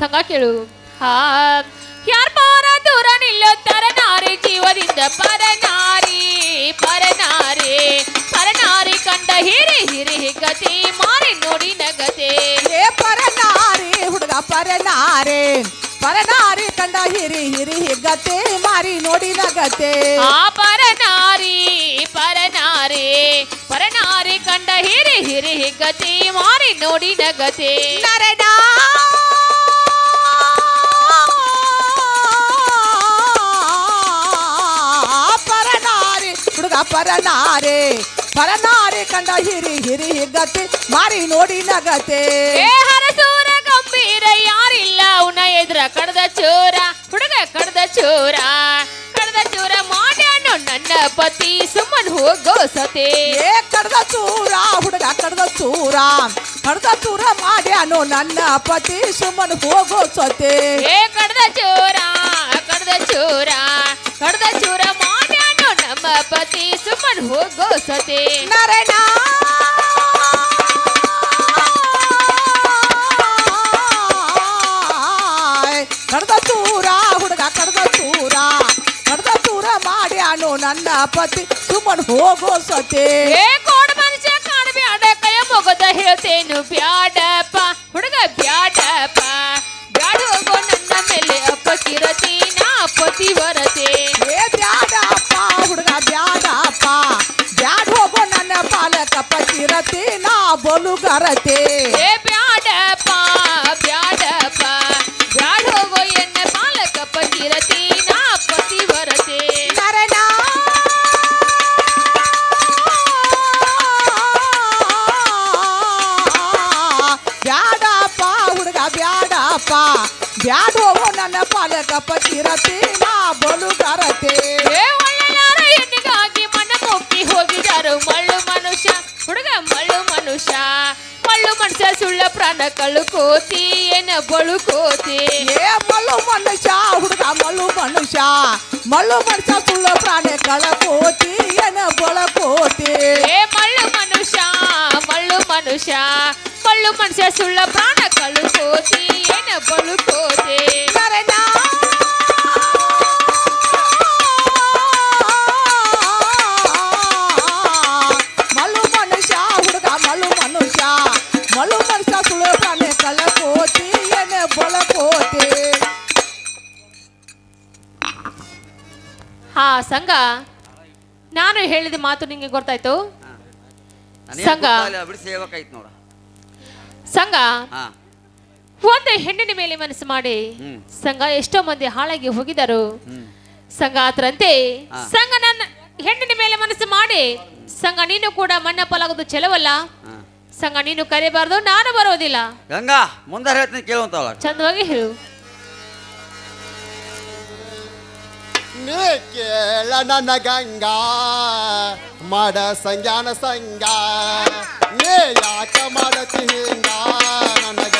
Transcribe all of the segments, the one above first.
ಸಂಘ ಕೇಳು ಹಾ. ಯಾರ ಪಾರ ದೂರ ನಿಲ್ಲುತ್ತಾರ ನಾರಿ ಜೀವದಿಂದ ಪರನಾರಿ ಪರನಾರಿ. ಪರನಾರಿ ಕಂಡ ಹಿರಿ ಹಿರಿ ಹಿಗತಿ ಮಾರಿ ನೋಡಿ ನಗತೆ. ಏ ಪರನಾರಿ ಹುಡುಗ ಪರನಾರೆ. ಪರನಾರಿ ಕಂಡ ಹಿರಿ ಹಿರಿ ಗತೆ ಮಾರಿ ನೋಡಿ ನಗತೆ. ಆ ಪರನಾರಿ ಪರನಾರಿ. ಪರನಾರಿ ಕಂಡ ಹಿರಿ ಹಿರಿ ಹಿಗತಿ ಮಾರಿ ನೋಡಿ ನಗತೆ. ನರನಾ ಪರನಾರಿ. ಪರನಾರಿ ಕಂಡ ಹಿರಿ ಹಿರಿ ಹಿಗ್ಗತೆ ಮಾರಿ ನೋಡಿ ನಗತೆ ಏ ಹರಸೂರ ಗಂಭೀರ ಯಾರಿಲ್ಲ ಅವನ ಎದುರ ಕಡದ ಚೂರ. ಹುಡುಗ ಕಡದ ಚೋರ ಕಡ್ದ ಚೂರ ಮಾಡ್ಯಾನು ನನ್ನ ಪತಿ ಸುಮ್ಮನ್ ಹೋಗೋ ಸತೆ. ಏ ಕಡ್ದ ಚೂರ ಹುಡುಗ ಕಡ್ದ ಚೂರ. ಕಡದ ಚೂರ ಮಾಡ್ಯಾನು ನನ್ನ ಪತಿ ಸುಮ್ಮನ್ ಹೋಗೋ ಸೊತೆ. ಏ ಕಡದ ಚೋರ ಕಡ್ದ ಚೋರ ಕಡದ ಚೋರ ಮಾಡ್ಯಾನು ನಮ್ಮ ಪತಿ ಸುಮ್ಮನ್ ಹೋಗೋ ಸತೆ ನರನ ಕಡ್ದ ಚೂರ ಹುಡುಗ ಕಡ್ದ ಚೂರ ಕಡ್ದ ಚೂರ ಮಾಡ್ಯಾನು ನನ್ನ ಪತಿ ಸುಮ್ಮನ್ ಹೋಗೋ ಸೊತೆ ಏ ಕೋಡ ಮನುಷ್ಯ ಕಾಣಬ್ಯಾಡ ಕೈಯ ಮೊಗದ ಹೇಳ್ತೇನು ಬ್ಯಾಡಪ್ಪ మళ్ళు మనసపుల్లో ప్రాణే కళ కోతి ఎన బొల కోతి ఏ మళ్ళు మనుష మళ్ళు మనుష మళ్ళు మనుష సుళ్ళ ప్రాణ కళ్ళు కోతి ఎన బొలు కోతి సరేనా మళ్ళు మనస సుళ్ళ ప్రాణే కళ కోతి ఎన బొల కోతి ಹಾ ಸಂಘ ನಾನು ಹೇಳಿದ ಮಾತು ನಿಂಗೆ ಗೊತ್ತಾಯ್ತು? ಸಂಘ. ನೋಡ. ಒಂದು ಹೆಣ್ಣಿನ ಮೇಲೆ ಮನಸ್ಸು ಮಾಡಿ. ಸಂಘ ಎಷ್ಟೋ ಮಂದಿ ಹಾಳಾಗಿ ಹೋಗಿದರು ಸಂಘ ಅದರಂತೆ ಸಂಘ ನನ್ನ ಹೆಣ್ಣಿನ ಮೇಲೆ ಮನಸ್ಸು ಮಾಡಿ ಸಂಘ ನೀನು ಕೂಡ ಮಣ್ಣ ಪಲಾಗದು ಚೆಲವಲ್ಲ ಸಂಘ ನೀನು ಕರಿಬಾರ್ದು ನಾನು ಬರೋದಿಲ್ಲ. ಗಂಗಾ ಮುಂದೆ ಹೇಳ್ತೀನಿ ಕೇಳುವಂತ ಚಂದವಾಗಿ ಹೇಳು. ನೀ ಕೇಳ ನನ್ನ ಗಂಗಾ ಮಾಡ ಸಂಜಾನ ಸಂಗ ನೀ ಯಾಕ ಮಾಡತಿ ಹಿಂಗ ನನಗ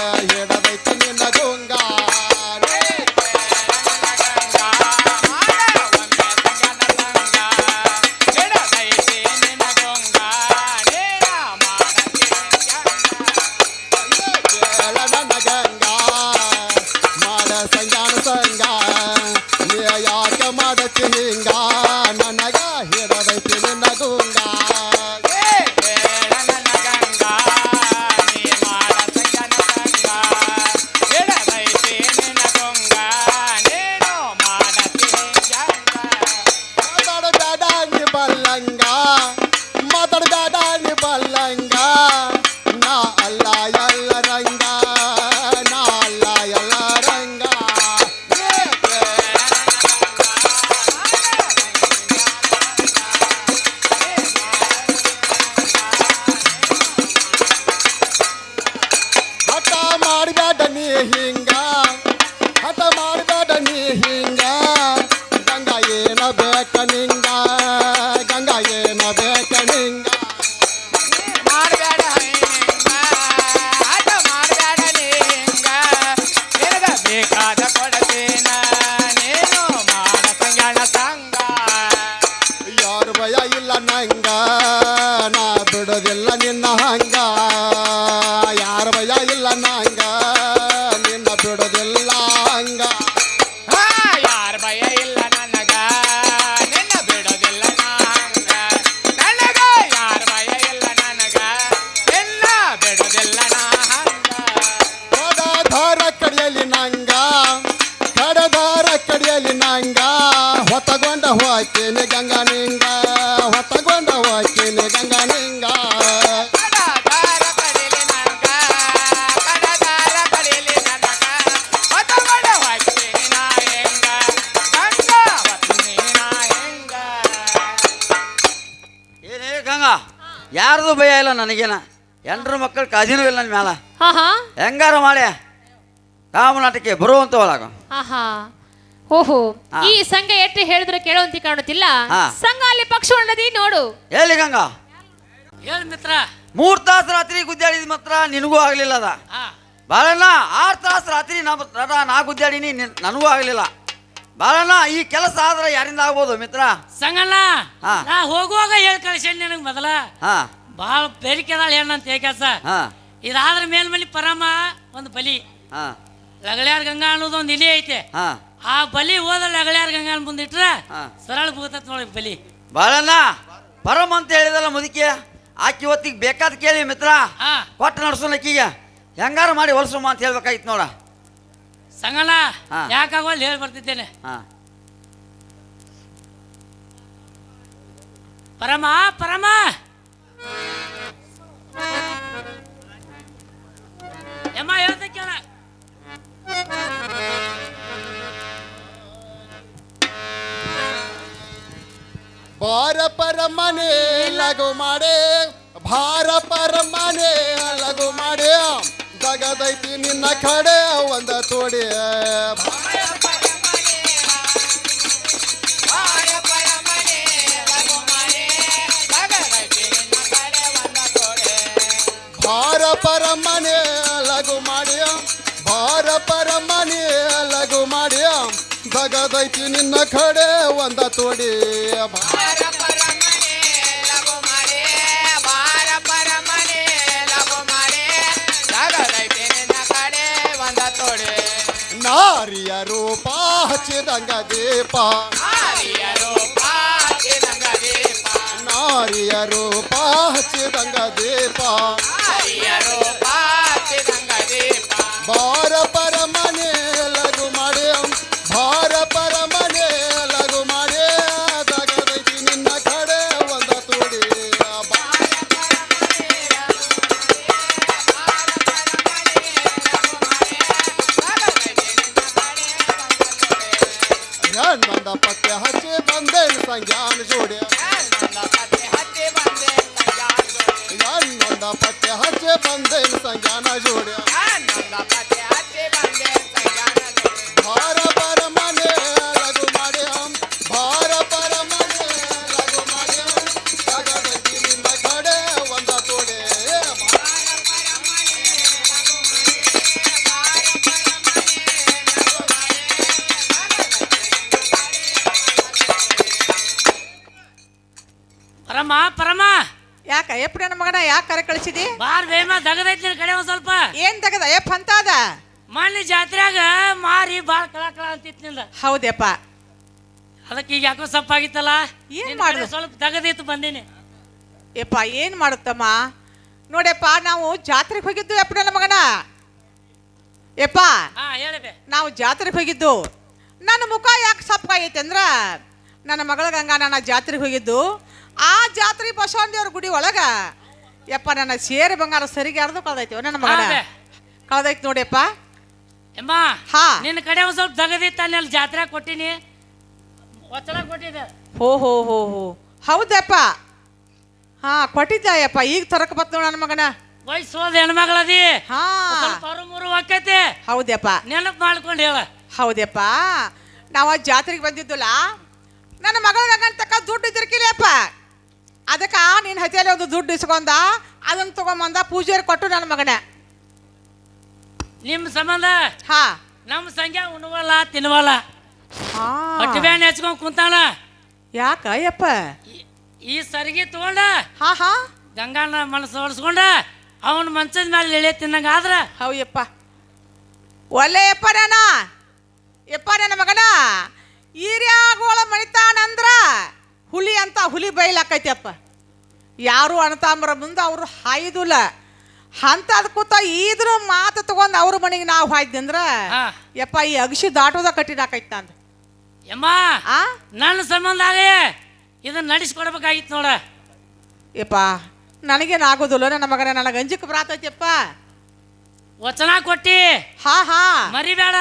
ಯಾರ್ದು ಭಯ ಇಲ್ಲ ನನಗೇನ? ಎಂಟ್ರ ಮಕ್ಕಳ ಕಾಜಿನೂ ಇಲ್ಲ ನನ್ನ ಮ್ಯಾಲ. ಹಾ ಹಾ ಹೆಂಗಾರ ಮಾಡಿ ಕಾಮನಾಟಕ್ಕೆ ಬರುವಂತ ಒಳಗ. ಆಹಾ. ಓಹೋ. ಹಾ. ಈ ಸಂಘ ಎಷ್ಟು ಹೇಳಿದ್ರೆ ಕೇಳುವಂತಿ ಕಾಣುತ್ತಿಲ್ಲ. ಹಾ. ಸಂಘ ಅಲ್ಲಿ ಪಕ್ಷ ಉಳ್ಳದಿ ನೋಡು. ಎಲ್ಲಿ ಗಂಗಾ? ಹೇಳಿ ಮಿತ್ರ. ಮೂರ್ ತಾಸು ರಾತ್ರಿ ಗುದ್ದಾಡಿದ ಮಾತ್ರ ನಿನಗೂ ಆಗ್ಲಿಲ್ಲ ಅದ. ಹಾ. ಬಾಳಣ್ಣ ಆರು ತಾಸು ರಾತ್ರಿ ನಾ ನಟ ನಾ ಗುದ್ದಾಡಿನಿ ನಿನ್- ನನಗೂ ಆಗ್ಲಿಲ್ಲ. ಬಾಳಣ್ಣ ಈ ಕೆಲಸ ಆದ್ರೆ ಯಾರಿಂದ ಆಗ್ಬೋದು ಮಿತ್ರ? ಸಂಗಣ್ಣ ಹಾ. ನಾ ಹೋಗುವಾಗ ಹೇಳಿ ಕಳಿಸೇನಿ ನಿನಗೆ ಮೊದಲ. ಹಾ. ಭಾಳ ಬೇರಿಕೆದಾಳ ಹೆಣ್ಣಂತ ಕೆಲಸ. ಹಾ. ಇದಾದ್ರ ಮೇಲ್ಮನಿ ಪರಮ ಒಂದು ಬಲಿ. ಹಾ. ಲಗಳಾರ್ ಗಂಗಾ ಅನ್ನೋದು ಒಂದು ಇಲಿ ಐತೆ. ಹಾ. ಆ ಬಲಿ ಹೋದ ಲಗಳ್ಯಾರ ಗಂಗಾ ಮುಂದಿಟ್ರ ಹಾ. ಸರಳ ಬೂತತ್ ನೋಡಿ ಬಲಿ. ಬಾಳಣ್ಣ ಪರಮ ಅಂತ ಹೇಳಿದಲ್ಲ ಮುದುಕಿ ಆಕಿ ಹೊತ್ತಿಗೆ ಬೇಕಾದ ಕೇಳಿ ಮಿತ್ರ. ಹಾ. ಕೊಟ್ಟು ನಡ್ಸೋಣ ಆಕಿಗೆ. ಹೆಂಗಾರು ಮಾಡಿ ಹೊಲ್ಸಮ್ಮ ಅಂತ ಹೇಳ್ಬೇಕಾಯ್ತು ನೋಡ. ಸಂಗಣ ಹಾ. ಯಾಕಾಗೋಲ್ಲ ಹೇಳಿ ಬರ್ತಿದ್ದೇನೆ. ಹಾ. ಪರಮ ಪರಮ. ಯಮ್ಮ ಹೇಳ್ತೆ ಕೇಳ ಬಾರ ಪರ ಮನೆ ಲಘು ಮಾಡೆ ಭಾರ ಪರ ಮನೆ ಲಘು ಮಾಡೆ ದಗದೈತಿ ನಿನ್ನ ಕಡೆ ಒಂದ ತೋಡಿ ಭಾರ ಅಲಗು ಮಾಡಿಯ. ಲಘು ಮಾಡಿ ದಗದೈತಿ ನಿನ್ನ ಕಡೆ ಒಂದ ತೋಡಿ. ಪರಮನೆ ಲಘು ಮಾಡೆ ಬಾರ ಪರ ಮನೆ ಲಘು ಮಾಡೆ. ಲಗದೈತಿ ನಿನ್ನ ಕಡೆ ಒಂದ ತೋಡೆ. ನಾರಿಯ ರೂಪ ಹಚ್ಚಿದಂಗ ದೀಪ. ನಾರಿಯ ರೂಪ ಹಚ್ಚಿದಂಗ ದೀಪ. ನಾರಿಯ ಪಾಚಿದಂಗ ದೀಪ ಭಾರ ಪರಮ ಪರಮ. ಯಾಕ ಎಪ್ಪ ನನ್ನ ಮಗನ ಯಾಕೆ ಕರೆ ಕಳಿಸಿದಿ? ಬಾರ್ ಬೇಮ ದಗದೈತಿ ನಿನ್ನ ಕಡೆ ಒಂದ್ ಸ್ವಲ್ಪ. ಏನ್ ತಗದ ಎಪ್ಪ ಅಂತ ಅದ ಮೊನ್ನೆ ಜಾತ್ರೆಯಾಗ ಮಾರಿ ಭಾಳ ಕಳ ಕಳ ಅಂತಿತ್ತು ನಿಂದ. ಹೌದಪ್ಪ ಅದಕ್ಕೆ ಈಗ ಯಾಕೋ ಸಪ್ಪಾಗಿತ್ತಲ್ಲ? ಏನ್ ನಿನ್ ಮಾಡ್ದೆ? ಸ್ವಲ್ಪ ತಗದಿತ್ತು ಬಂದೀನಿ. ಯಪ್ಪ ಏನ್ ಮಾಡುತ್ತಮ್ಮ? ನೋಡ್ಯಪ್ಪ ನಾವು ಜಾತ್ರೆಗೆ ಹೋಗಿದ್ದು ಯಪ್ಪ ನನ್ನ ಮಗನ. ಯಪ್ಪ ಹಾ ಹೇಳಬೆ ನಾವು ಜಾತ್ರೆಗೆ ಹೋಗಿದ್ದು. ನನ್ನ ಮುಖ ಯಾಕೆ ಸಪ್ಪಗಾಗೈತೆ ಅಂದ್ರ ನನ್ನ ಮಗಳ ಗಂಗ ನಾನು ಜಾತ್ರೆಗೆ ಹೋಗಿದ್ದು. ಆ ಜಾತ್ರೆ ಬಸವನ ದೇವ್ರ ಗುಡಿ ಒಳಗ ಯಪ್ಪ ನನ್ನ ಸೇರಿ ಬಂಗಾರ ಸರಿಗೆ ಅರ್ದು ಕಳ್ದೈತಿ? ನನ್ನ ಮಗ ಹೌದೇ? ಕಳ್ದೈತಿ ನೋಡಿಯಪ್ಪ. ಎಮ್ಮ ಹಾ. ನಿನ್ನ ಕಡೆ ಒಂದ್ ಸ್ವಲ್ಪ ತಗದಿತ್ತ ಅಲ್ಲಿ ಜಾತ್ರೆ ಕೊಟ್ಟಿನಿ. ಒತ್ತಡ ಕೊಟ್ಟಿದ್ದೆ. ಹೋ ಹೋ ಹೋ ಹೋ. ಹೌದಪ್ಪ. ಹಾ ಕೊಟ್ಟಿದ್ದಾಯಪ್ಪ. ಈಗ ತರಕ ಬತ್ ನೋಡ ನನ್ನ ಮಗನ. ವಯಸ್ಸು ಹೋದ ಹೆಣ್ಮಗಳದಿ. ಹಾ. ಸ್ವಲ್ಪ ಮೂರು ಒಕ್ಕೈತಿ ಹೌದಪ್ಪ. ನೆನಪು ಮಾಡ್ಕೊಂಡು ಹೇಳ. ಹೌದ್ಯಪ್ಪ ನಾವು ಆ ಜಾತ್ರೆಗೆ ಬಂದಿದ್ದಲ್ಲ ನನ್ನ ಮಗಳ ಗಂಟಕ ದುಡ್ಡು ಇದ್ರಕಿಲ್ಲಪ್ಪ ಅದಕ್ಕೆ ನಿನ್ನ ಹತ್ತಿಯಲ್ಲಿ ಒಂದು ದುಡ್ಡು ಇಸ್ಕೊಂಡ ಅದನ್ನು ತಗೊಂಬಂದ ಪೂಜೆಯರ್ ಕೊಟ್ಟು ನನ್ನ ಮಗನೇ. ನಿಮ್ಮ ಸಂಬಂಧ? ಹಾ. ನಮ್ಮ ಸಂಖ್ಯೆ ಉಣವಲ್ಲ ತಿನ್ವಲ್ಲ? ಹಾ. ಹೊಟ್ಟೆ ಬ್ಯಾನ್ ಹೆಚ್ಕೊಂಡ್ ಕುಂತಾನ? ಯಾಕ ಅಯ್ಯಪ್ಪ? ಈ- ಈ ಸರಿಗೆ ತಗೊಂಡ? ಹಾ ಹಾ. ಗಂಗಾನ ಮನಸ್ಸು ಹೊಡ್ಸ್ಕೊಂಡ ಅವನ ಮಂಚದ ಮೇಲೆ ಎಳೆ ತಿನ್ನಂಗ ಆದ್ರ? ಹೌಯಪ್ಪ. ಒಳ್ಳೆ ಯಪ್ಪ ನಾನ. ಯಪ್ಪ ನನ್ನ ಮಗನ. ಮಣಿತಾನಂದ್ರ ಹುಲಿ ಬೈಲಾಕೈತಿ ಅಪ್ಪ ಯಾರು ಅಣತಾಂಬರ ಮುಂದೆ ಅವರು ಹಾಯ್ದುಲ್ಲ. ಅಂತದ್ ಕೂತ ಇದ್ರ ಮಾತು ತಗೊಂಡ್ ಅವ್ರ ಮನೆಗೆ ನಾವು ಹಾಯ್ದಂದ್ರ ಹಾ. ಯಪ್ಪ ಈ ಅಗಸಿ ದಾಟೋದ ಕಟ್ಟಿದಾಕೈತ ನಂದು. ಯಮ್ಮ ನನ್ನ ಸಂಬಂಧ ಆಗೇ ಇದನ್ನ ನಡೆಸ್ಕೊಡ್ಬೇಕಾಗಿತ್ತು ನೋಡ. ಯಪ್ಪ ನನಗೇನು ಆಗೋದಿಲ್ಲ ನನ್ನ ಮಗನ ನನಗೆ ಅಂಜಿಕ್ ಬರಾತೈತಿಯಪ್ಪ ವಚನ ಕೊಟ್ಟಿ. ಹಾ ಹಾ. ಮರಿಬೇಡ.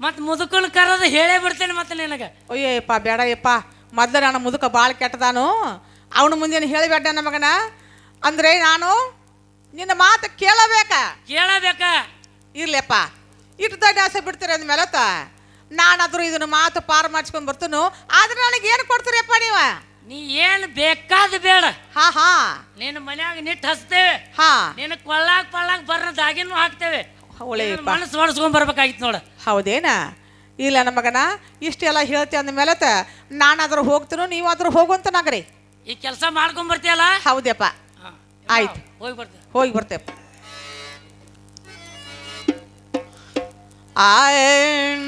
ಮತ್ ಮುದುಕನ್ ಕರೋದು ಹೇಳೇ ಬಿಡ್ತೇನೆ ಮತ್ತೆ ನಿನಗೆ. ಅಯ್ಯಪ್ಪ ಬೇಡ ಯಪ್ಪ. ಮೊದಲು ನಾನು ಮುದುಕ ಭಾಳ ಕೆಟ್ಟದಾನು. ಅವನ ಮುಂದೆ ಹೇಳಬೇಡ ಮಗನ. ಅಂದ್ರೆ ನಾನು ನಿನ್ನ ಮಾತು ಕೇಳಬೇಕ. ಕೇಳಬೇಕ. ಇರ್ಲಪ್ಪ. ಇಟ್ಟು ದೊಡ್ಡ ಆಸೆ ಬಿಡ್ತೀರ ನಾನು ನಾನಾದ್ರೂ ಇದನ್ನ ಮಾತು ಪಾರು ಮಾಡಿಸ್ಕೊಂಡು ಬರ್ತೀನು. ಆದ್ರೆ ನನಗೆ ಏನು ಕೊಡ್ತೀರಪ್ಪ ನೀವು? ನೀ ಏನ್ ಬೇಕಾದ ಬೇಡ. ಹಾ ಹಾ. ನಿನ್ನ ಮನ್ಯಾಗ ನಿಟ್ಟು ಹಸ್ತೇವೆ ಹಾ. ನಿನ್ನ ಕೊಳ್ಳಾಕ್ ಪಳ್ಳಾಕ್ ಬರ್ನ ದಾಗಿನೂ ಹಾಕ್ತೇವೆ. ಮನಸ್ಸು ಹೊಡ್ಸ್ಕೊಂಡ್ ಬರ್ಬೇಕಾಗಿತ್ತು ನೋಡ. ಹೌದೇನ? ಇಲ್ಲ ನಮ್ಮ ಮಗನ ಇಷ್ಟೆಲ್ಲ ಹೇಳ್ತಿ ಅಂದಮೇಲೆ ನಾನಾದ್ರೂ ಹೋಗ್ತೀನೋ ನೀವಾದ್ರೂ ಹೋಗುವಂತ ನಗರಿ. ಈ ಕೆಲಸ ಮಾಡ್ಕೊಂಡ್ ಬರ್ತೀಯಲ್ಲ? ಹೌದಪ್ಪ. ಆಯ್ತು. ಹೋಗಿ ಬರ್ತೀವಿ ಹೋಗಿ ಬರ್ತೇವೆ ಆಯ್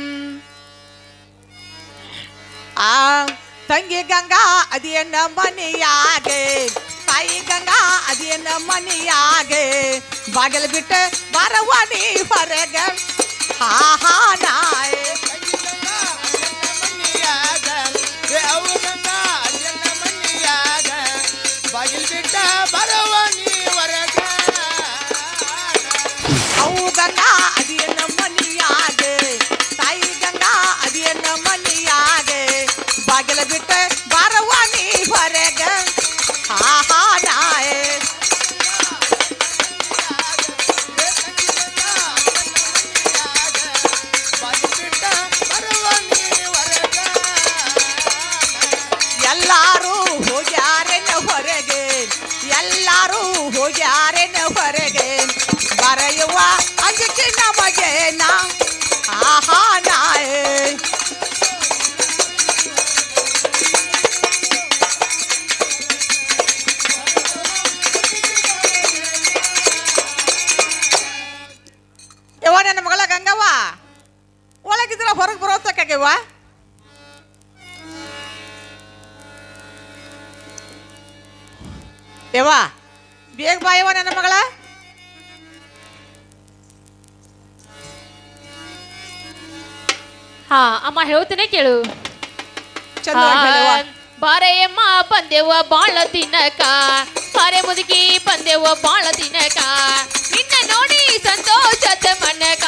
ಆ ತಂಗಿ ಗಂಗಾ ಅದೇನ ಮನೆಯಾಗೆ? ತಾಯಿ ಗಂಗಾ ಅದೇನ ಮನೆಯಾಗೆ? ಬಾಗಿಲು ಬಿಟ್ಟು ನೀ ಹೊರಗೆ. ಹಾ ಹಾ ನಾಯ್ ಯವ್ವ ಬೇಗ ಬಾಯವ ನನ್ನ ಮಗಳ. ಹಾ ಅಮ್ಮ ಹೇಳ್ತೇನೆ ಕೇಳು. ಬಾರೆಯಮ್ಮ ಬಂದೆವ ಬಾಳ ತಿನ್ನಕ ಬಾರೆ ಮುದುಕಿ ಬಂದೆವ ಬಾಳ ತಿನ್ನಕ ನಿನ್ನ ನೋಡಿ ಸಂತೋಷದ ಮನಕ.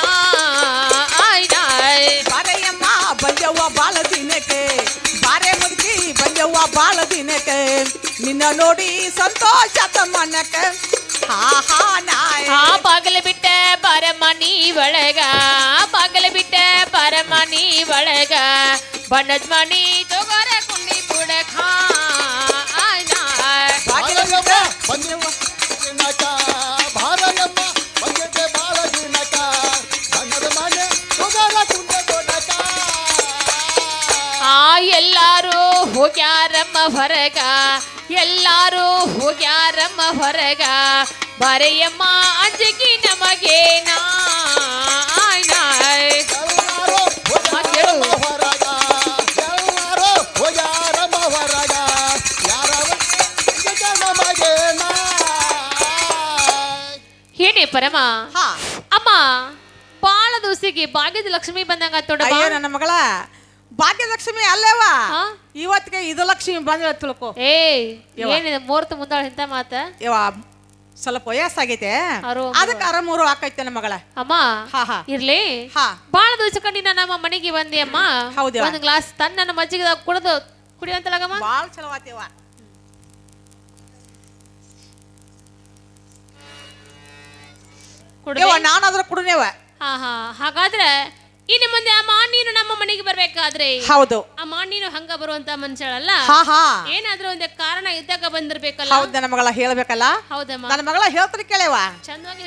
ದಿನಕ್ಕೆ ನಿನ್ನ ನೋಡಿ ಸಂತೋಷ ತಮ್ಮನಕ ಹಾ ಹಾ ನಾಯ್. ಆ ಬಾಗಲ ಬಿಟ್ಟ ಬಾರಮ್ಮ ನೀ ಒಳಗ ಬಾಗಲ ಬಿಟ್ಟ ಬಾರಮ್ಮ ನೀ ಒಳಗ ಬಣ್ಣದ ಮಣಿ ತೊಗರ ಕುಂಡಿ ಬುಡಕ ಆಯ್ ಹೋಗ್ಯಾರಮ್ಮ ಹೊರಗ? ಎಲ್ಲಾರು ಹೋಗ್ಯಾರಮ್ಮ ಹೊರಗ? ಬರೆಯಮ್ಮ ಅಂಜಕಿ ನಮಗೆ ನಾಯ್ ನಾಯ್ ಎಲ್ಲಾರು ಹೋಗ್ಯಾರಮ್ಮ ಹೊರಗ. ಎಲ್ಲಾರು ಹೋಗ್ಯಾರಮ್ಮ ಹೊರಗ ಯಾರವ ನಮಗೆ ನಾ ಹೇಳಿ ಪರಮ. ಹಾ. ಅಮ್ಮ ಬಾಳ ದಿವಸಿಗೆ ಭಾಗ್ಯದ ಲಕ್ಷ್ಮಿ ಬಂದಂಗ ನನ್ನ ಮಗಳ ಭಾಗ್ಯಲಕ್ಷ್ಮಿ ಅಲ್ಲೇವ? ಹಾ? ಇವತ್ತಿಗೆ ಇದು ಲಕ್ಷ್ಮಿ ಬಂದ್ರೆ ತಿಳ್ಕೊ. ಏ ಯವ್ವ. ಏನಿದೆ ಮೂರ್ತ ಮುಂದಾಳ ಇಂತ ಮಾತ? ಸ್ವಲ್ಪ ವಯಸ್ಸಾಗೈತೆ. ಅರು. ಅದಕ್ಕೆ ಅರಮೂರು ಹಾಕೈತೆ ನಮ್ಮ ಮಗಳ. ಅಮ್ಮ ಹಾ ಹಾ. ಇರ್ಲಿ. ಹಾ. ಬಾಳ ದಿವಸ ಕಂಡಿನ ನಮ್ಮ ಮನೆಗೆ ಬಂದಿ ಅಮ್ಮ. ಹೌದ್ಯವ್ವ. ಒಂದ್ ಗ್ಲಾಸ್ ತನ್ನ ಮಜ್ಜಿಗೆ ಕುಡಿದು ಕುಡಿಯಂತಲಾಗಮ್ಮ ಭಾಳ ಚಲೋ ಆತೇವ ಕುಡ್ದೆ? ನಾನಾದ್ರೂ ಕುಡುನೇವ? ಹಾ ಹಾ. ಹಾಗಾದ್ರೆ ಇನ್ನು ಮುಂದೆ ಆ ನೀನು ನಮ್ಮ ಮನೆಗೆ ಬರ್ಬೇಕಾದ್ರೆ? ಹೌದು. ಆ ನೀನು ಹಂಗ ಬರುವಂತ ಮನುಷ್ಯಳಲ್ಲ? ಏನಾದ್ರೂ ಒಂದು ಕಾರಣ ಇದ್ದಾಗ ಬಂದಿರ್ಬೇಕಲ್ಲ? ಹೌದು ನನ್ನ ಮಗಳ ಹೇಳ್ಬೇಕಲ್ಲ? ಹೌದಮ್ಮ. ನನ್ನ ಮಗಳ ಹೇಳ್ತಾರೆ ಕೇಳವ ಚಂದವಾಗಿ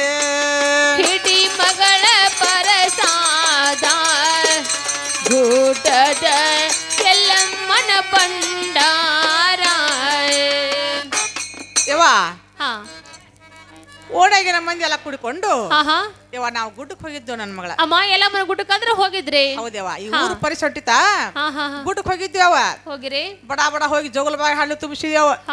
ಯವ್ವ ಓಡಾಗಿನ ಮಂದಿ ಎಲ್ಲ ಕುಡ್ಕೊಂಡು ಯವ್ವ ನಾವು ಗುಡ್ಡಕ್ಕೆ ಹೋಗಿದ್ದು ನನ್ನ ಮಗಳ? ಅಮ್ಮ ಎಲ್ಲ ಮನೆ ಗುಡ್ಡಕ್ಕಾದ್ರೆ ಹೋಗಿದ್ರಿ? ಹೌದವ್ವ ಈ ಊರು ಪರಿಸೊಟ್ಟಿತ ಗುಡ್ಡಕ್ಕೆ ಹೋಗಿದ್ವಿ ಅವ ಹೋಗಿರಿ. ಬಡ ಬಡ ಹೋಗಿ ಜೋಗಲ ಬಾಯಿ ಹಣ್ಣು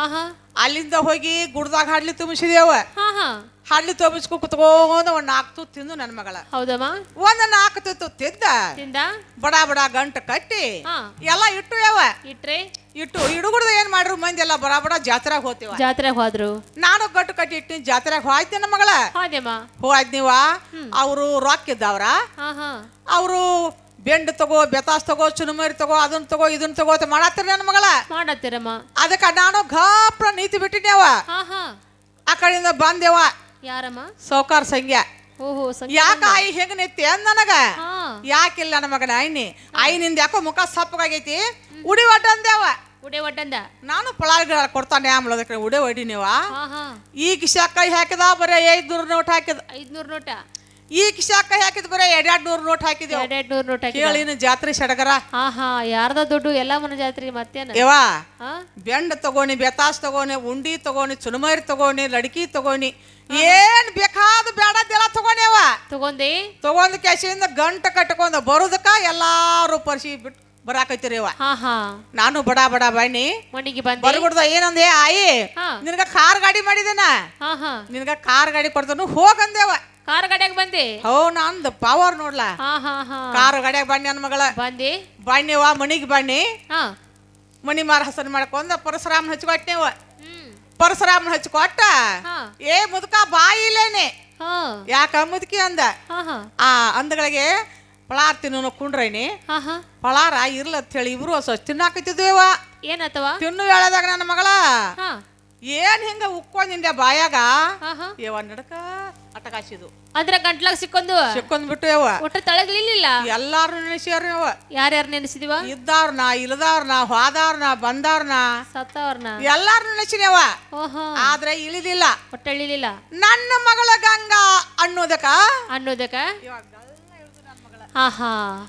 ಹಾ. ಅಲ್ಲಿಂದ ಹೋಗಿ ಗುಡ್ದಾಗ ಹಾಡ್ಲಿ ತುಂಬಿಸಿದೇವ ಹಾ ಹಾ. ಹಡ್ಲಿ ತುಂಬಿಸ್ಕೊ ಕುತ್ಕೊಂಡು ಒಂದ್ ನಾಲ್ಕು ತುತ್ತು ತಿಂದು ನನ್ನ ಮಗಳ. ಹೌದಮ್ಮ? ಒಂದ್ ನಾಲ್ಕು ತುತ್ತು ತಿಂದ. ತಿಂದ? ಬಡ ಬಡ ಗಂಟು ಕಟ್ಟಿ. ಹಾ. ಎಲ್ಲ ಇಟ್ಟು ಯಾವ ಇಟ್ರಿ? ಇಟ್ಟು ಹಿಡುಗುಡ್ದು ಏನ್ ಮಾಡ್ರು? ಮಂದಿ ಎಲ್ಲ ಬಡ ಬಡ ಜಾತ್ರೆಗೆ ಹೋಗ್ತೀವ ಜಾತ್ರೆಗೆ ಹೋದ್ರು? ನಾನು ಗಟ್ಟು ಕಟ್ಟಿ ಇಟ್ಟಿನ ಜಾತ್ರೆಗೆ ಹೋಯ್ತೆ ನಮ್ಮ ಮಗಳ. ಹೋದೆಮ್ಮ ಹೋಯ್ತು ನೀವ? ಅವರು ರೊಕ್ಕ ಇದ್ದವ್ರ ಹಾ ಹಾ. ಅವರು ಬೆಂಡ್ ತಗೋ ಬೆತಾಸ್ ತಗೋ ಚುನುಮರಿ ತಗೋ ಅದನ್ನ ತಗೋ ಇದನ್ನ ತಗೋ ಅಂತ ಮಾಡತ್ತೀರಿ ನನ್ನ ಮಗಳ? ಮಾಡತ್ತೀರಮ್ಮ. ಅದಕ್ಕೆ ನಾನು ಘಾಪ್ರ ನೀತಿ ಬಿಟ್ಟಿದ್ದೇವ ಆ ಕಡೆಯಿಂದ ಬಂದೇವ. ಯಾರಮ್ಮ? ಸೌಕಾರ ಸಂಖ್ಯೆ ಓಹೋ ಯಾಕ ಆಯಿ ಹೆಂಗ ನಿತ್ತಿ ಅಂದ ನನಗ? ಯಾಕಿಲ್ಲ ನನ್ನ ಮಗನ ಆಯ್ನಿ? ಆಯ್ನಿಂದ ಯಾಕೋ ಮುಖ ಸಪ್ಪಗಾಗೈತಿ? ಉಡಿ ಒಡ್ಡಂದೇವ ಉಡೆ ಒಡ್ಡಂದ ನಾನು ಪಳಾರ್ಗಳ ಕೊಡ್ತಾನೆ ಆಮೇಲೆ ಅದಕ್ಕೆ ಉಡೆ ಒಡಿ ನೀವ. ಈ ಕಿಶಾ ಕೈ ಹಾಕಿದ ಬರೀ ಐದ್ನೂರು ನೋಟ್ ಹಾಕಿದ. ಐದ್ನೂರು ನೋಟ? ಈ ಕಿಶಾಕ ಹಾಕಿದ ಬರೀ ಎರಡ್ ನೂರು ನೋಟ್ ಹಾಕಿದ್ವಿ ಎರಡೆರಡು ನೂರು ನೋಟ್ ಕೇಳಿನ ಜಾತ್ರೆ ಸಡಗರ ಹಾ ಹಾ ಯಾರ್ದ ದುಡ್ಡು ಎಲ್ಲ ಮನ ಜಾತ್ರೆ ಮತ್ತೇನ? ಯವಾ ಹಾ ಬೆಂಡ್ ತಗೋಣಿ ಬೆತಾಸ್ ತಗೋಣಿ ಉಂಡಿ ತಗೋಣಿ ಚುನುಮರಿ ತಗೋಣಿ ಲಡ್ಕಿ ತಗೋಣಿ. ಏನ್ ಬೇಕಾದ ಬೇಡದೆಲ್ಲ ತಗೊಂಡೇವ ತಗೊಂಡಿ ತಗೊಂಡ್ ಕ್ಯಾಶಿಂದ ಗಂಟ ಕಟ್ಕೊಂಡ ಬರೋದಕ್ಕ ಎಲ್ಲಾರು ಪರಿಸಿ ಬಿಟ್ಟು ಬರಾಕೈತಿರಿ ಅವ ಹಾ ಹಾ ನಾನು ಬಡ ಬಡ ಮಣಿಗೆ ಬಂದೆ? ಬರ್ಬಿಡ್ದ ಏನಂದೆ ಆಯಿ ಹಾ. ನಿನಗ ಕಾರ್ ಗಾಡಿ ಮಾಡಿದೆನ? ಹಾ ಹಾ ನಿನಗ ಕಾರ್ ಗಾಡಿ ಕೊಡ್ತಾನು ಹೋಗಂದೇವ ಕಾರ್ ಗಡ್ಯಾಗ ಬಂದಿ? ಹೋ ನಂದ್ ಪವರ್ ನೋಡ್ಲ? ಹಾ ಹಾ ಹಾ. ಕಾರ್ ಗಡ್ಯಾಗ ಬನ್ನಿ ನನ್ನ ಮಗಳ. ಬಂದಿ? ಬನ್ನಿವ ಮನಿಗೆ ಬನ್ನಿ. ಹಾ. ಮಣಿ ಮಾರ ಹಸನ್ ಮಾಡ್ಕೊಂಡ ಪರಶುರಾಮನ ಹಚ್ಕೊಟ್ನೇವ ಪರಶುರಾಮನ ಹಚ್ಕೊಟ್ಟ? ಏ ಮುದುಕ ಬಾಯಿಲೇನೆ ಹಾ. ಯಾಕ ಮುದುಕಿ ಅಂದ? ಆ ಅಂದಗಳಿಗೆ ಪಳಾರ್ ತಿನ್ನು ಕುಂಡ್ರೈನಿ. ಹಾ ಹಾ. ಅಂತ ಹೇಳಿ ಇಬ್ರು ಹೊಸ ತಿನ್ನಾಕತ್ತಿದ್ದೇವ ಏನತ್ತವ? ತಿನ್ನು ಹೇಳದಾಗ ನನ್ನ ಮಗಳ. ಏನ್ ಹಿಂಗ ಉಕ್ಕೊಂಡಿಂದ ಬಾಯಾಗ? ಹಾ ಹಾ. ಯವ ನಡಕ. ಅಟಕಾಸಿದು ಅಂದ್ರ ಗಂಟ್ಲಾಗ ಸಿಕ್ಕೊಂದು? ಸಿಕ್ಕೊಂಡ್ ಬಿಟ್ಟು ಯವ ಒಟ್ಟು ತಳಗ್ಲಿಲ್ಲ ಎಲ್ಲಾರು ನೆನೆಸ್ಯಾರ ಯವ ಯಾರ್ಯಾರು ನೆನೆಸಿದಿವ? ನಾ ಸತ್ತವ್ರ್ ನಾ ಎಲ್ಲಾರ್ನೂ ಸತ್ತವ್ರನ್ನ. ಎಲ್ಲಾರು ನೆನೆಸಿನವ ಓಹೋ. ಆದ್ರೆ ಇಳಿಲಿಲ್ಲ ಒಟ್ಟಳಿಲಿಲ್ಲ ನನ್ನ ಮಗಳ ಗಂಗಾ ಅನ್ನೋದಕ್ಕ? ಅನ್ನೋದಕ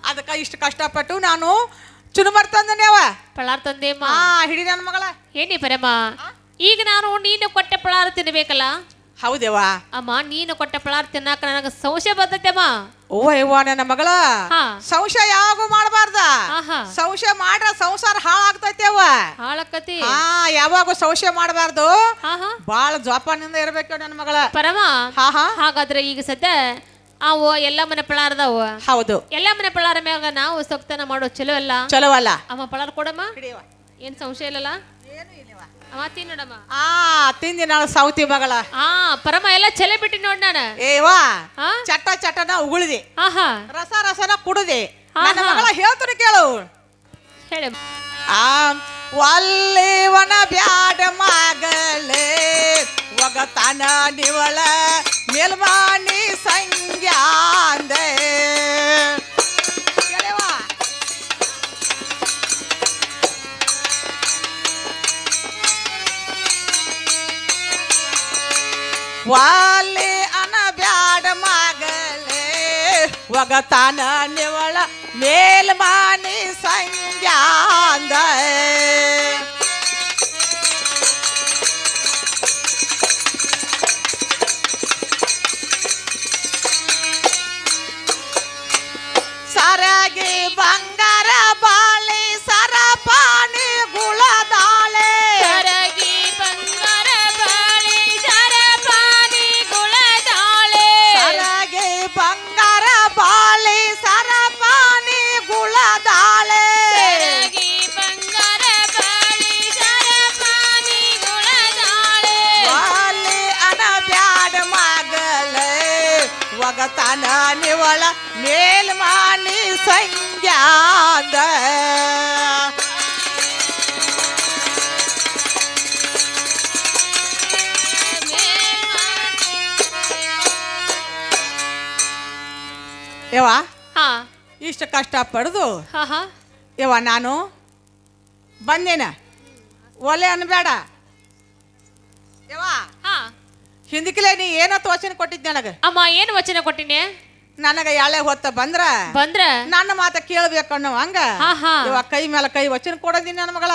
ಅದಕ್ಕ ಇಷ್ಟು ಕಷ್ಟಪಟ್ಟು ನಾನು ಚುನುಮರ್ ತಂದನೇವ ಪಳಾರ್ ಆ ಹಿಡಿ ನನ್ನ ಮಗಳ. ಏನಿ ಪರಮ್ಮ ಈಗ ನಾನು ನೀನು ಕೊಟ್ಟೆ ಪಳಾರ ತಿನ್ಬೇಕಲ್ಲ? ಹೌದೇವಾ ಅಮ್ಮ ನೀನು ಕೊಟ್ಟ ಪಳಾರ್ ತಿನ್ನಾಕ ನನಗ ಸಂಶಯ ಬರ್ತೈತೆಮ್ಮ ಓ ಯವ್ವ ನನ್ನ ಮಗಳ? ಹಾ. ಸಂಶಯ ಯಾವಾಗೂ ಮಾಡಬಾರ್ದ. ಆಹಾ. ಸಂಶಯ ಮಾಡ್ರ ಸಂಸಾರ ಹಾಳಾಗ್ತೈತೆ ಅವ್ವ. ಹಾಳಕ್ಕತಿ ಹಾ ಯಾವಾಗೂ ಸಂಶಯ ಮಾಡಬಾರ್ದು. ಹಾ ಹಾ ಬಾಳ ಜೋಪಾನದಿಂದ ಇರ್ಬೇಕು ನನ್ನ ಮಗಳ. ಪರಮ ಹಾ ಹಾ. ಹಾಗಾದ್ರೆ ಈಗ ಸದ್ಯ ಅವು ಎಲ್ಲ ಮನೆ ಪಳಾರ ಅದಾವ. ಹೌದು. ಎಲ್ಲ ಮನೆ ಪಳಾರ ಮ್ಯಾಗ ನಾವು ಸೊಕ್ತನ ಮಾಡೋ ಚಲೋ ಅಲ್ಲ? ಚಲೋ ಅಲ್ಲ. ಅಮ್ಮ ಪಳಾರ ಕೊಡಮ್ಮ. ಹಿಡಿಯವ್ವ. ಏನ್ ಸಂಶಯ ಇಲ್ಲಲ್ಲ? ಅಮ್ಮ ತಿನ್ನೋಡಮ್ಮ ಆ ತಿಂದಿ ನಾನು ಸೌತಿ ಮಗಳ. ಆ ಪರಮ ಎಲ್ಲ ಚಲೆ ಬಿಟ್ಟಿ ನೋಡ್ ನಾನು. ಏವಾ ಹಾ ಚಟ ಚಟನ ಉಗುಳಿದೆ. ಹಾ ಹಾ ರಸ ರಸನ ಕುಡಿದೆ. ನನ್ನ ಮಗಳ ಹೇಳ್ತಾರೆ ಕೇಳು. ಹೇಳಿ. ಆ ಒಲ್ಲಿವನ ಬ್ಯಾಡ ಮಗಳೇ ಒಗತನ ನಿವಳ ಮೇಲ್ಮಾನಿ ಸಂಗ್ಯಾಂದೆ ವಾಲಿ ಅನ ಬ್ಯಾಡ ಮಗಳೇ ಒಗತಾನ ನಿವಳ ಮೇಲ್ಮಾನಿ ಸಂಗ್ಯಾಂದ ಯವ್ವ ಹಾ. ಇಷ್ಟು ಕಷ್ಟ ಪಡೆದು? ಯವ್ವ ನಾನು ಬಂದೇನ? ಒಲೆ ಅನ್ಬೇಡ ಯವ್ವ ಹಾ. ಹಿಂದಕ್ಕಿಲೆ ನೀ ಏನೋ ವಚನ ಕೊಟ್ಟಿದ್ದೆ ನನಗೆ. ಅಮ್ಮ ಏನು ವಚನ ಕೊಟ್ಟಿನಿ ನನಗ ಯಾಳೆ ಹೊತ್ತ ಬಂದ್ರ? ಬಂದ್ರ? ನನ್ನ ಮಾತ ಕೇಳ್ಬೇಕು ಅನ್ನೋ ಹಂಗ? ಕೈ ಮೇಲೆ ಕೈ ವಚನ ಕೊಡೋದಿನಿ ನನ್ನ ಮಗಳ.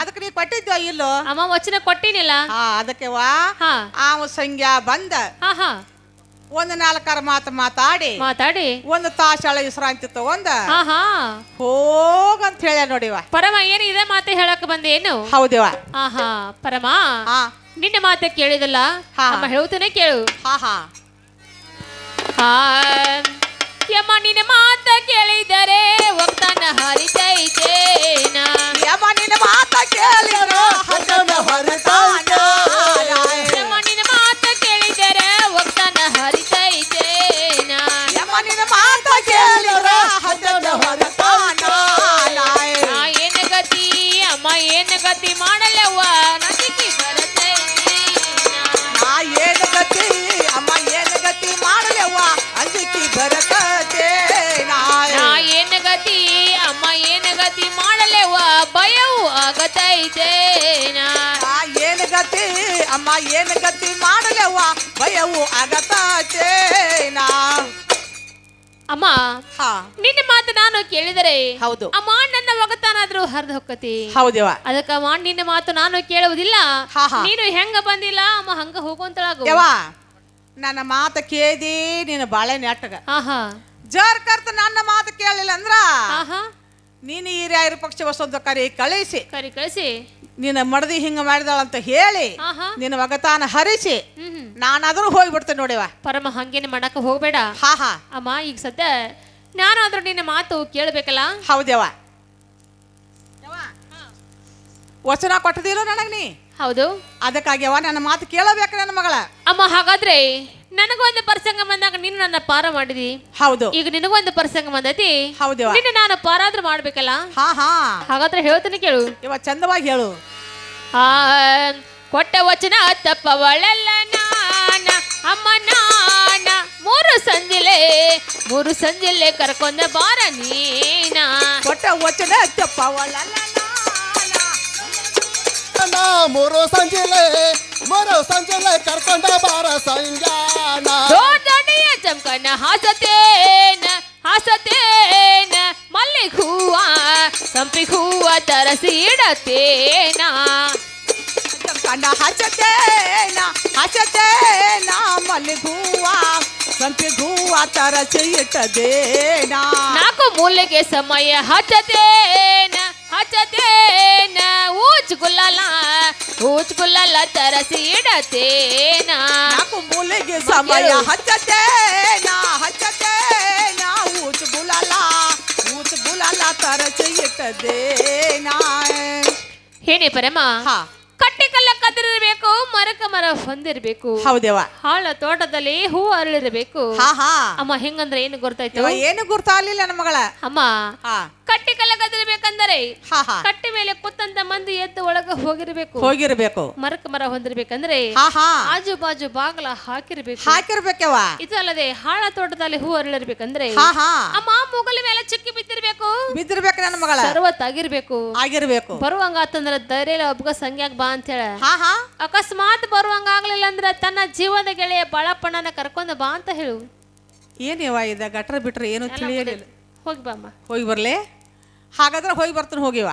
ಅದಕ್ಕೆ ನೀ ಕೊಟ್ಟಿದ್ವ ಇಲ್ಲೋ? ಅಮ್ಮ ವಚನ ಕೊಟ್ಟಿನಿಲ್ಲ. ಅದಕ್ಕೆ ವಾ. ಆ ಆವ ಸಂಗ್ಯಾ ಬಂದ. ಒಂದು ನಾಲ್ಕಾರ ಮಾತು ಮಾತಾಡಿ. ಮಾತಾಡಿ. ಒಂದು ತಾಸಾಳ ವಿಶ್ರಾಂತಿ ತಗೊಂಡ. ಹಾ ಹಾ. ಹೋಗಂತ ಹೇಳ ನೋಡಿವ ಪರಮ ಏನು ಇದೆ ಮಾತೆ ಹೇಳಕ್ ಬಂದೇನು? ಹೌದಿವ ಹಾ ಹಾ ಪರಮ. ನಿನ್ನ ಮಾತೆ ಕೇಳಿದಲ್ಲ? ಹೇಳ್ತಾನೆ ಕೇಳು. ಹಾ ಹಾ. ನಿನ್ನ ಮಾತ ಕೇಳಿದರೆ ಒಕ್ತಾನ ಹರಿತೈತೇನ? ಯಮನಿನ ಮಾತ ಕೇಳಿದ್ರ ಹಗನ ಭಯವು ಆಗತೈತೇನ ನಾ ಏನ್ ಗತಿ ಅಮ್ಮ ಏನ್ ಗತಿ ಮಾಡಲೆವ್ವ? ಭಯವು ಆಗತೇನಾ ಅಮ್ಮ ಹಾ. ನಿನ್ನ ಮಾತು ನಾನು ಕೇಳಿದರೆ ಹೌದು. ಅಮ್ಮ ನನ್ನ ಒಗತಾನಾದ್ರೂ ಹರಿದು ಹೊಕ್ಕತಿ ಹೌದಿವ ಅದಕ್ಕ ಅಮ್ಮ ನಿನ್ನ ಮಾತು ನಾನು ಕೇಳುವುದಿಲ್ಲ. ಹಾ, ಹಾ. ನೀನು ಹೆಂಗ ಬಂದಿಲ್ಲ ಅಮ್ಮ ಹಂಗ ಹೋಗುವಂತಳಾಗು. ಯವ್ವ ನನ್ನ ಮಾತು ಕೇದಿ ನೀನು ಬಾಳೆ ನೆಟ್ಟಗ. ಹಾ ಹಾ ಜರ್ ಕರ್ತ ನನ್ನ ಮಾತು ಕೇಳಲಿಲ್ಲ ಅಂದ್ರ ಹಾ ಹಾ ಈ ರಾಯರ ಪಕ್ಷ ವಸಂತ ಕರಿ ಕಳಿಸಿ. ಕರಿ ಕಳಿಸಿ. ನಿನ್ನ ಮಡದಿ ಹಿಂಗ ಮಾಡಿದಾಳಂತ ಹೇಳಿ ನಿನ್ನ ಮಗತಾನ ಹರಿಸಿ ನಾನಾದ್ರೂ ಹೋಗ್ಬಿಡ್ತೇನೆ ನೋಡಿವ ಪರಮ ಹಂಗೇನೆ ಮಾಡಕ ಹೋಗ್ಬೇಡ. ಹಾ ಹಾ. ಅಮ್ಮ ಈಗ ಸದ್ಯ ನಾನಾದ್ರೂ ನಿನ್ನ ಮಾತು ಕೇಳಬೇಕಲ್ಲ? ಹೌದ್ಯವ ವಚನ ಕೊಟ್ಟದಿಲ್ಲ ನನಗ್ ನೀ. ಹೌದು. ಅದಕ್ಕಾಗ್ಯವ ನನ್ನ ಮಾತು ಕೇಳಬೇಕು ನನ್ನ ಮಗಳ. ಅಮ್ಮ ಹಾಗಾದ್ರೆ ನನಗೊಂದು ಪ್ರಸಂಗ ಬಂದಾಗ ನೀನು ನನ್ನ ಪಾರ ಮಾಡಿದಿ. ಹೌದು. ಈಗ ನಿನಗೊಂದು ಪ್ರಸಂಗ ಬಂದೈತಿ. ಹೌದು ನಿನ್ನ ನಾನು ಪಾರಾದ್ರೂ ಮಾಡ್ಬೇಕಲ್ಲ? ಹಾ ಹಾ. ಹಾಗಾದ್ರೆ ಹೇಳ್ತೀನಿ ಕೇಳು. ಇವ ಚಂದವಾಗಿ ಹೇಳು. ಆ ಕೊಟ್ಟ ವಚನ ತಪ್ಪವಳಲ್ಲ ನಾನ ಅಮ್ಮ ನಾನ. ಮೂರು ಸಂಜಿಲೆ ಮೂರು ಸಂಜಿಲೆ ಕರ್ಕೊಂಡ ಬಾರ ನೀನ. ಕೊಟ್ಟ ವಚನ ತಪ್ಪವಲ್ಲ ನಾ ಮೂರು ಸಂಜೆಲೆ ಮೂರು ಸಂಜೆಲೆ ಕರ್ಕೊಂಡ ಬಾರ ಸಂಜಾನ ದೊಡ್ಡನೆಯ ಚಮಕನ ಹಾಸತೇನ ಹಾಸತೇನ ಮಲ್ಲಿಗೆ ಹೂವ ಸಂಪಿಗೆ ಹೂವ ತರಸಿ ಇಡತೇನ ಕಣ್ಣ ಹಚ್ಚತೇನ ಹಚ್ಚತೇನ ಮಲ್ಲಿಗೂವ ಸಂಪಿಗೂವ ತರಸಿ ಇಟ್ಟದೇನ ನಾಲ್ಕು ಮೂಲೆಗೆ ಸಮಯ ಹಚ್ಚತೇನ ಹಚ್ಚತೇನ ಊಚ್ ಗುಲ್ಲಲ ಊಚ್ ಗುಲ್ಲಲ ತರಸಿ ಇಡತೇನ ನಾಲ್ಕು ಮೂಲೆಗೆ ಸಮಯ ಹಚ್ಚತೇನ ಹಚ್ಚತೇನ ಊಚ್ ಬುಲಲ ಊಚ್ ಬುಲಲ ತರಸಿ ಇಟ್ಟದೇನ ಏನೇ ಪರಮ ಹಾ. ಕಟ್ಟಿ ಕಲ್ಲ ಕದಿರಿರ್ಬೇಕು ಮರಕ ಮರ ಹೊಂದಿರಬೇಕು. ಹೌದೇವ. ಹಾಳ ತೋಟದಲ್ಲಿ ಹೂ ಅರಳಿರಬೇಕು. ಹಾ ಹಾ. ಅಮ್ಮ ಹೆಂಗಂದ್ರೆ ಏನು ಗೊತ್ತಾಯ್ತು? ಏನು ಗುರ್ತಾಗ್ಲಿಲ್ಲ ಮಗಳ. ಅಮ್ಮ ಹಾ. ಕಟ್ಟಿ ಕಲಗದಿರ್ಬೇಕಂದರೆ ಕಟ್ಟಿ ಮೇಲೆ ಕೂತಂತ ಮಂದಿ ಎದ್ದು ಒಳಗ ಹೋಗಿರ್ಬೇಕು. ಹೋಗಿರ್ಬೇಕು. ಮರಕ ಮರ ಹೊಂದಿರ್ಬೇಕಂದ್ರೆ ಆಜು ಬಾಜು ಬಾಗ್ಲ ಹಾಕಿರ್ಬೇಕು. ಹಾಕಿರ್ಬೇಕವ ಇದು ಅಲ್ಲದೆ ಹಾಳ ತೋಟದಲ್ಲಿ ಹೂ ಅರಳಿರ್ಬೇಕಂದ್ರೆ ಅಮ್ಮ ಮುಗಲ ಮೇಲೆ ಚಿಕ್ಕಿ ಬಿದ್ದಿರ್ಬೇಕು. ಬಿದ್ದಿರ್ಬೇಕು ನನ್ನ ಮಗಳ. ಸರ್ವತ್ ಆಗಿರ್ಬೇಕು. ಬರುವಂಗ ಆತಂದ್ರ ಧೈರ್ಯ ಒಬ್ಬಗ ಸಂಗ್ಯಾಗ ಬಾ ಅಂತ ಹೇಳ ಹಾ ಹಾ. ಅಕಸ್ಮಾತ್ ಬರುವಂಗ ಆಗ್ಲಿಲ್ಲ ಅಂದ್ರ ತನ್ನ ಜೀವದ ಗೆಳೆಯ ಬಾಳಪ್ಪಣ್ಣನ ಕರ್ಕೊಂಡು ಬಾ ಅಂತ ಹೇಳು. ಏನಿವ ಇದ? ಗಟ್ರ ಬಿಟ್ರೆ ಏನು ತಿಳಿಯಲಿಲ್ಲ. ಹೋಗಿ ಬಾ ಅಮ್ಮ ಹೋಗಿ ಬರ್ಲಿ. ಹಾಗಾದ್ರೆ ಹೋಗಿ ಬರ್ತೀನಿ ಹೋಗಿವ